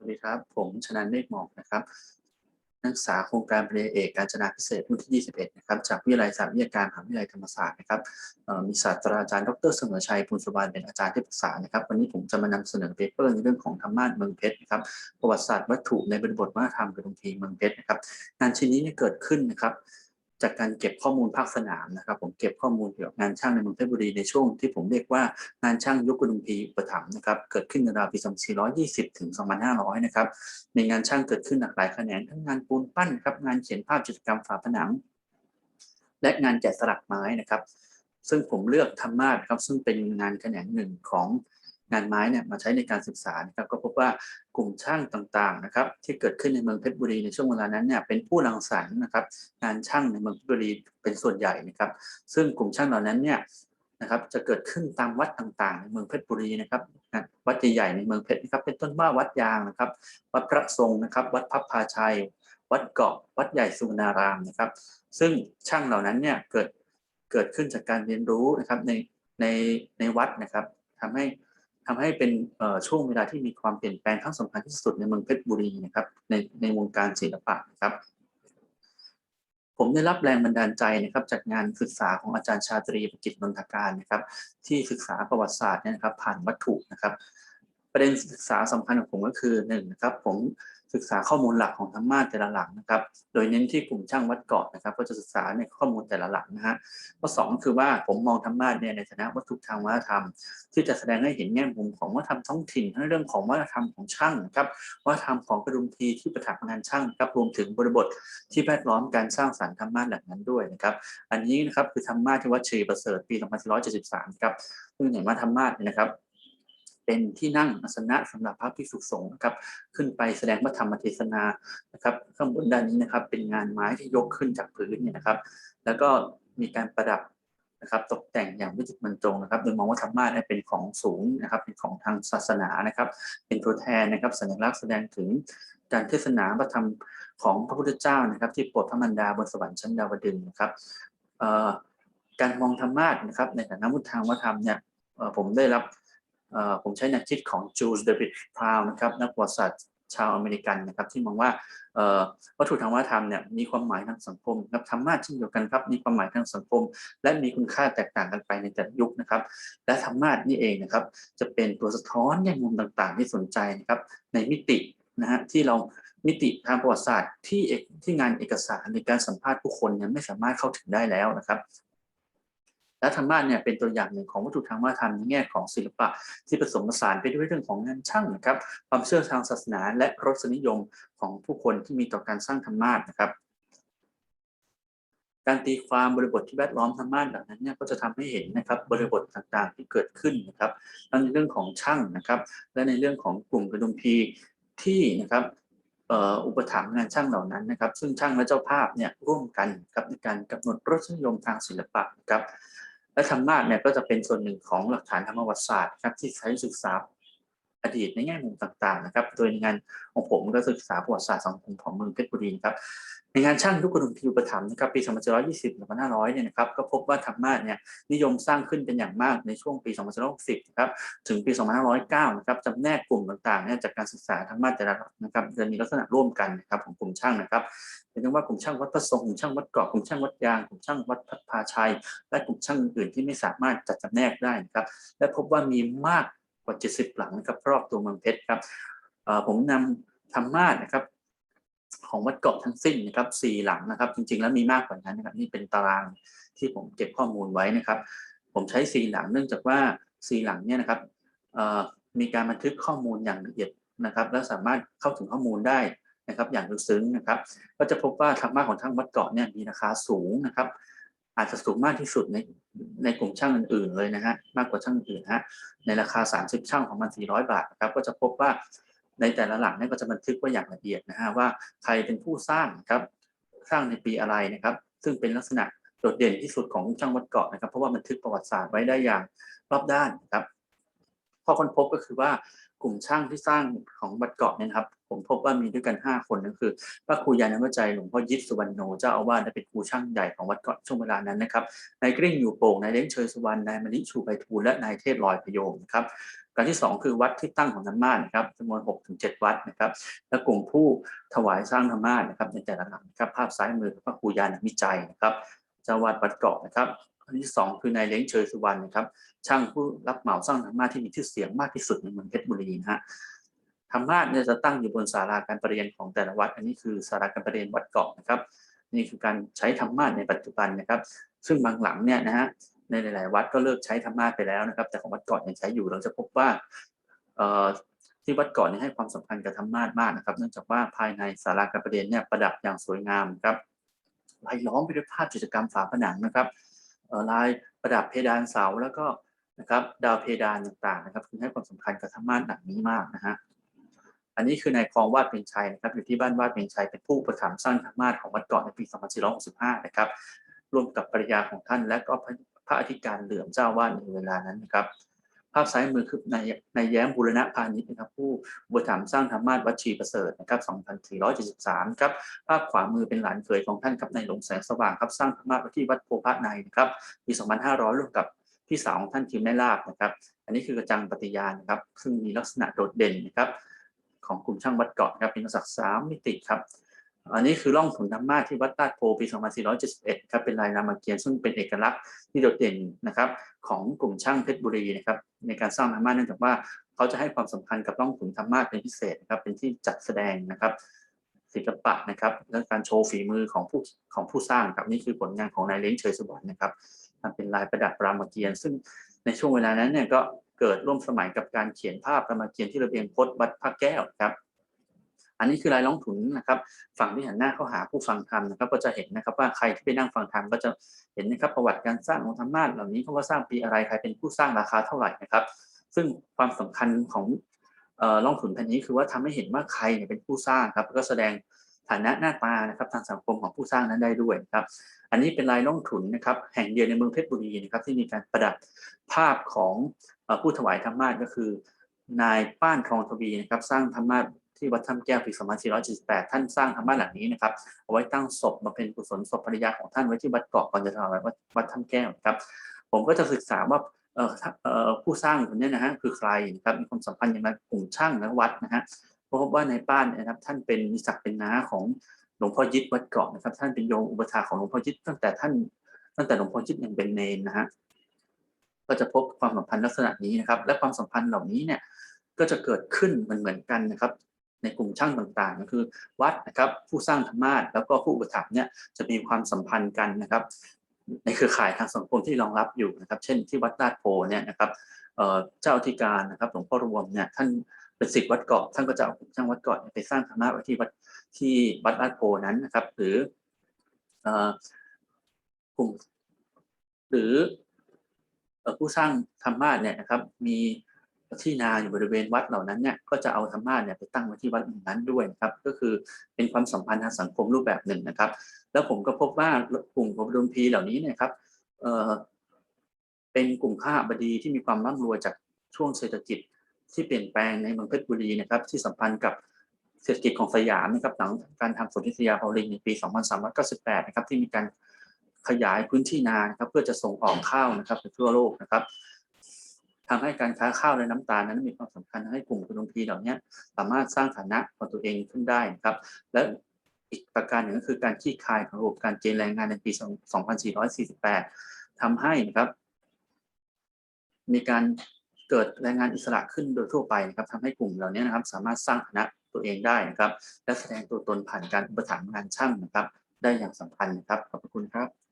สวัสดีครับ ผมชนันเมฆหมอกนะครับ นักศึกษาโครงการปริญญาเอกการจนาพิเศษรุ่นที่ 21 นะครับ จากวิทยาลัยสารวิทยาการมหาวิทยาลัยธรรมศาสตร์นะครับมีศาสตราจารย์ดรเสมอชัยปุณสุบานเป็นอาจารย์ที่ปรึกษานะครับ วันนี้ผมจะมานำเสนอเปเปอร์ในเรื่องของธรรมาสเมืองเพชรนะครับ ประวัติศาสตร์วัตถุในบริบทวัฒนธรรมกระดุมพีเมืองเพชรนะครับ งานชิ้นนี้เกิดขึ้นนะครับ จากการเก็บข้อมูลภาคสนามนะครับ ผมเก็บข้อมูลเกี่ยวกับงานช่างในเมืองเพชรบุรีในช่วงที่ผมเรียกว่างานช่างยุคกรุงพีอุปถัมภ์นะครับเกิดขึ้นในราวปี 2420 ถึง 2500 นะครับในงานช่างเกิดขึ้นหลากหลายแขนงทั้งงานปูนปั้นครับงานเขียนภาพจิตรกรรมฝาผนัง และงานแกะสลักไม้นะครับ ซึ่งผมเลือกธรรมาสครับซึ่งเป็นงานแขนงหนึ่งของ งานไม้เนี่ยมาใช้ในการศึกษานะครับก็พบว่ากลุ่มช่างต่างๆนะครับที่เกิดขึ้นในเมืองเพชรบุรีในช่วงเวลานั้นเนี่ยเป็นผู้รังสรรค์นะครับงานช่างในเมืองเพชรบุรีเป็นส่วนใหญ่นะครับซึ่งกลุ่มช่างเหล่านั้นเนี่ยนะครับจะเกิดขึ้นตามวัดต่างๆ ในเมืองเพชรบุรีนะครับวัดใหญ่ๆในเมืองเพชรนะครับเป็นต้นว่าวัดยางนะครับวัดพระทรงนะครับวัดพับพาชัย วัดเกาะวัดใหญ่สุวรรณารามนะครับ ซึ่งช่างเหล่านั้นเนี่ยเกิดเกิดขึ้นจากการเรียนรู้นะครับในในในวัดนะครับทำให้ ทำให้เป็นช่วงเวลาที่มีความเปลี่ยนแปลงครั้งสำคัญที่สุดในเมืองเพชรบุรีนะครับในในวงการศิลปะนะครับ ผมได้รับแรงบันดาลใจนะครับ จากงานศึกษาของอาจารย์ชาตรีประกิจนนทการนะครับ ที่ศึกษาประวัติศาสตร์เนี่ยนะครับ ผ่านวัตถุนะครับ ประเด็นศึกษาสำคัญของผมก็คือหนึ่งนะครับ ผม ศึกษาข้อมูลหลักของธรรมาสแต่ละหลังนะครับ โดยเน้นที่กลุ่มช่างวัดเกาะนะครับ ก็จะศึกษาในข้อมูลแต่ละหลังนะฮะข้อสองคือว่าผมมองธรรมาสเนี่ยในฐานะวัตถุทางวัฒนธรรม ที่จะแสดงให้เห็นแง่มุมของวัฒนธรรมท้องถิ่นทั้งเรื่องของวัฒนธรรมของช่างนะครับวัฒนธรรมของกระดุมพีที่ประทับงานช่างครับรวมถึงบริบทที่แวดล้อมการสร้างสรรค์ธรรมาสเหล่านั้นด้วยนะครับ อันนี้นะครับคือธรรมาสที่วัดเชยประเสริฐปี 2473 ครับซึ่งเห็นว่าธรรมาสเนี่ยนะครับ เป็นที่นั่งอาสนะสำหรับพระภิกษุสงฆ์นะครับ ขึ้นไปแสดงพระธรรมเทศนานะครับ ข้างบนด้านนี้นะครับ เป็นงานไม้ที่ยกขึ้นจากพื้นเนี่ยนะครับ แล้วก็มีการประดับนะครับ ตกแต่งอย่างวิจิตรบรรจงนะครับ โดยมองว่าธรรมาสเนี่ยเป็นของสูงนะครับ เป็นของทางศาสนานะครับ เป็นตัวแทนนะครับ สัญลักษณ์แสดงถึงการเทศนาพระธรรมของพระพุทธเจ้านะครับ ที่โปรดพระมารดาบนสวรรค์ชั้นดาวดึงนะครับการมองธรรมาสนะครับ ในฐานะพุทธทางวัฒนธรรมเนี่ยผมได้รับ ผมใช้แนวคิดของจูสเดวิดพราวนะครับนักประวัติศาสตร์ชาวอเมริกันนะครับที่มองว่าวัตถุทางวัฒนธรรมเนี่ยมีความหมายทางสังคมนะครับธรรมะเช่นเดียวกันครับมีความหมายทางสังคม และมีคุณค่าแตกต่างกันไปในแต่ยุคนะครับ และธรรมะนี่เองนะครับ จะเป็นตัวสะท้อนแง่มุมต่างๆ ที่สนใจนะครับในมิตินะฮะที่เรามิติทางประวัติศาสตร์ที่ที่งานเอกสารในการสัมภาษณ์ผู้คนเนี่ยไม่สามารถเข้าถึงได้แล้วนะครับ และธรรมะเนี่ยเป็นตัวอย่างหนึ่งของวัตถุทางวัฒนธรรมในแง่ของศิลปะที่ผสมผสานไปด้วยเรื่องของงานช่างนะครับ ความเชื่อทางศาสนาและรสนิยมของผู้คนที่มีต่อการสร้างธรรมาสนะครับการตีความบริบทที่แวดล้อมธรรมาสเหล่านั้นเนี่ยก็จะทำให้เห็นนะครับบริบทต่างๆที่เกิดขึ้นนะครับทั้งในเรื่องของช่างนะครับ และในเรื่องของกลุ่มกระดุมพีที่นะครับอุปถัมภ์งานช่างเหล่านั้นนะครับ ซึ่งช่างและเจ้าภาพเนี่ยร่วมกันครับในการกำหนดรสนิยมทางศิลปะนะครับ และธรรมาสเนี่ยก็จะเป็นส่วนหนึ่งของหลักฐานทางประวัติศาสตร์ครับที่ใช้ศึกษา ดีตในแง่มุมต่างๆนะครับ โดยในงานของผมก็ศึกษาประวัติศาสตร์สังคมของเมืองเพชรบุรีนครับ ในงานช่างทุกกรุงพิวประถมนะครับปี2720 2500 เนี่ยนะครับ ก็พบว่าธรรมาสเนี่ยนิยมสร้างขึ้นเป็นอย่างมากในช่วงปี 2560 นะครับ ถึงปี 2509 นะครับจำแนกกลุ่มต่างๆเนี่ยจากการศึกษาธรรมาสแต่ละนะครับจะมีลักษณะร่วมกันนะครับของกลุ่มช่างนะครับเป็นว่ากลุ่มช่างวัดพระทรงกลุ่มช่างวัดเกาะกลุ่มช่างวัดยางกลุ่มช่างวัดพัดพาชัย และกลุ่มช่างอื่นๆที่ไม่สามารถจัดจำแนกได้นะครับและพบว่ามีมาก ว่า 70 หลังนะครับรอบตัวเมืองเพชรครับผมนำธรรมาสนะครับของวัดเกาะทั้งสิ้นนะครับสี่หลังนะครับ จริงๆ แล้วมีมากกว่านั้นนะครับนี่เป็นตารางที่ผมเก็บข้อมูลไว้นะครับ ผมใช้สี่หลังเนื่องจากว่าสี่หลังเนี่ยนะครับมีการบันทึกข้อมูลอย่างละเอียดนะครับ และสามารถเข้าถึงข้อมูลได้นะครับ อย่างลึกซึ้งนะครับ ก็จะพบว่าธรรมะของทั้งวัดเกาะเนี่ยมีราคาสูงนะครับ อาจจะสูงมากที่สุดใน ในกลุ่มช่างอื่นๆเลยนะฮะมากกว่าช่างอื่นฮะในราคา 30 ช่างของมัน400 บาทนะครับก็จะพบว่าในแต่ละหลังเนี่ยก็จะบันทึกไว้อย่างละเอียดนะฮะว่าใครเป็นผู้สร้างครับสร้างในปีอะไรนะครับ ซึ่งเป็นลักษณะโดดเด่นที่สุดของช่างวัดเกาะนะครับ เพราะว่าบันทึกประวัติศาสตร์ไว้ได้อย่างรอบด้านนะครับข้อค้นพบก็คือว่า กลุ่มช่างที่สร้างของวัดเกาะเนี่ยครับ ผมพบว่ามีด้วยกัน 5 คนนั่นคือพระครูยานวจัยหลวงพ่อยิปสุวรรณโนเจ้าอาวาสและเป็นครูช่างใหญ่ของวัดเกาะช่วงเวลานั้นนะครับนายกริ่งอยู่โป่งนายเล้งเชยสุวรรณนายมณิชูไปทูลและนายเทศลอยพยมนะครับการที่ 2 คือวัดที่ตั้งของธรรมาสนะครับจำนวน6ถึง7วัดนะครับและกลุ่มผู้ถวายสร้างธรรมาสนะครับในแต่ละหลังนะครับภาพซ้ายมือพระครูยานวิจัยนะครับเจ้าวัดวัดเกาะนะครับ อันที่สองคือนายเล้งเชยสุวรรณนะครับ ช่างผู้รับเหมาสร้างธรรมาที่มีชื่อเสียงมากที่สุดในเมืองเพชรบุรีนะฮะธรรมาเนี่ยจะตั้งอยู่บนศาลาการประเรียนของแต่ละวัด อันนี้คือศาลาการประเรียนวัดเกาะนะครับ นี่คือการใช้ธรรมาในปัจจุบันนะครับ ซึ่งบางหลังเนี่ยนะฮะในหลาย ๆ วัดก็เลิกใช้ธรรมาไปแล้วนะครับ แต่ของวัดเกาะยังใช้อยู่เราจะพบว่าเอ่อที่วัดเกาะนี่ให้ความสำคัญกับธรรมามากนะครับ เนื่องจากว่าภายในศาลาการประเรียนเนี่ยประดับอย่างสวยงามครับลายล้อมไปด้วยภาพกิจกรรมฝาผนังนะครับ ลายประดับเพดานเสาแล้วก็นะครับดาวเพดานต่างๆนะครับคือให้ความสำคัญกับธรรมาสหนังนี้มากนะฮะอันนี้คือนายคลองวาดเป็นชัยนะครับ อยู่ที่บ้านวาดเป็นชัยเป็นผู้ประถมสร้างธรรมาสของวัดเกาะในปี 2465 นะครับร่วมกับภรรยาของท่านและก็พระพระอธิการเหลื่อมเจ้าวาดในเวลานั้นนะครับ ภาพซ้ายมือคือนายนายแย้มบุรณะพาณิชย์นะครับผู้อุปถัมสร้างธรรมาสวัดชีประเสริฐนะครับ2473ครับภาพขวามือเป็นหลานเขยของท่านครับในหลวงแสงสว่างครับสร้างธรรมาสไว้ที่วัดโพพะในนะครับปี2500ร่วมกับพี่สาวของท่านทีมได้ลาบนะครับ อันนี้คือกระจังปฏิญาณนะครับซึ่งมีลักษณะโดดเด่นนะครับของกลุ่มช่างวัดเกาะนะครับเป็นลักษณะสามมิติครับ อันนี้คือร่องถุนธรรมาสที่วัดตาดโพปี 2471ครับเป็นลายรามเกียรติ์ซึ่งเป็นเอกลักษณ์ที่โดดเด่นนะครับของกลุ่มช่างเพชรบุรีนะครับในการสร้างธรรมาสเนื่องจากว่าเขาจะให้ความสำคัญกับร่องถุนธรรมาสเป็นพิเศษนะครับเป็นที่จัดแสดงนะครับศิลปะนะครับและการโชว์ฝีมือของผู้ของผู้สร้างครับนี่คือผลงานของนายเล้งเฉยสวรรค์นะครับทำเป็นลายประดับรามเกียรติ์ซึ่งในช่วงเวลานั้นเนี่ยก็เกิดร่วมสมัยกับการเขียนภาพรามเกียรติ์ที่ระเบียงพจน์วัดพระแก้วครับ อันนี้คือลายล่องถุนนะครับฝั่งที่หันหน้าเข้าหาผู้ฟังธรรมนะครับก็จะเห็นนะครับว่าใครที่ไปนั่งฟังธรรมก็จะเห็นนะครับประวัติการสร้างของธรรมาสเหล่านี้เขาว่าสร้างปีอะไรใครเป็นผู้สร้างราคาเท่าไหร่นะครับ ซึ่งความสำคัญของเอ่อล่องถุนแผ่นนี้คือว่าทำให้เห็นว่าใครเป็นผู้สร้างครับก็แสดงฐานะหน้าตานะครับทางสังคมของผู้สร้างนั้นได้ด้วยครับ อันนี้เป็นลายล่องถุนนะครับแห่งเดียวในเมืองเพชรบุรีนะครับที่มีการประดับภาพของผู้ถวายธรรมาสก็คือ นายป้านทองทวีนะครับสร้างธรรมาส ที่วัดถ้ำแก้วปี 2478 ท่านสร้างธรรมาสหลังนี้นะครับเอาไว้ตั้งศพมาเป็นกุศลศพภรรยาของท่านไว้ที่วัดเกาะก่อนจะถวายวัดวัดถ้ำแก้วครับ ผมก็จะศึกษาว่าเอ่อเอ่อผู้สร้างคนนี้นะฮะคือใครนะครับมีความสัมพันธ์อย่างไรกลุ่มช่างและวัดนะฮะพบว่าในป้านนะครับท่านเป็นมีศักดิ์เป็นน้าของหลวงพ่อยิดวัดเกาะนะครับ ท่านเป็นโยมอุปถาของหลวงพ่อยิดตั้งแต่ท่านตั้งแต่หลวงพ่อยิดยังเป็นเนนนะฮะก็จะพบความสัมพันธ์ลักษณะนี้นะครับ และความสัมพันธ์เหล่านี้เนี่ยก็จะเกิดขึ้นเหมือนเหมือนกันนะครับ ในกลุ่มช่างต่างๆ ก็คือวัดนะครับผู้สร้างธรรมาสแล้วก็ผู้อุปถัมภ์เนี่ยจะมีความสัมพันธ์กันนะครับ ในเครือข่ายทางสังคมที่รองรับอยู่นะครับ เช่นที่วัดลาดโพเนี่ยนะครับเจ้าธิการนะครับหลวงพ่อรวมเนี่ยท่านเป็นศิษย์วัดเกาะท่านก็จะเอาช่างวัดเกาะไปสร้างธรรมะไว้ที่วัดที่วัดลาดโพนั้นนะครับ หรือกลุ่มหรือผู้สร้างธรรมาสเนี่ยนะครับ มี ที่นาอยู่บริเวณวัดเหล่านั้นเนี่ยก็จะเอาธรรมาสเนี่ยไปตั้งไว้ที่วัดนั้นด้วยนะครับ ก็คือเป็นความสัมพันธ์ทางสังคมรูปแบบหนึ่งนะครับ แล้วผมก็พบว่ากลุ่มของดนตรีเหล่านี้เนี่ยครับเเป็นกลุ่มข้าบดีที่มีความร่ำรวยจากช่วงเศรษฐกิจที่เปลี่ยนแปลงในเมืองเพชรบุรีนะครับ ที่สัมพันธ์กับเศรษฐกิจของสยามนะครับหลังการทำสนธิสัญญาเปาลิงในปี 2398 นะครับที่มีการขยายพื้นที่นานะครับเพื่อจะส่งออกข้าวนะครับไปทั่วโลกนะครับ ทำให้การค้าข้าวและน้ำตาลนั้นมีความสำคัญทำให้กลุ่มดนตรีเหล่านี้สามารถสร้างฐานะของตัวเองขึ้นได้นะครับ และอีกประการหนึ่งก็คือการขี้คายของระบบการเกณฑ์แรงงานในปี 2448ทำให้นะครับ มีการเกิดแรงงานอิสระขึ้นโดยทั่วไปนะครับทำให้กลุ่มเหล่านี้นะครับ สามารถสร้างฐานะตัวเองได้นะครับ และแสดงตัวตนผ่านการอุปถัมภ์งานช่างนะครับ ได้อย่างสำคัญนะครับขอบคุณครับ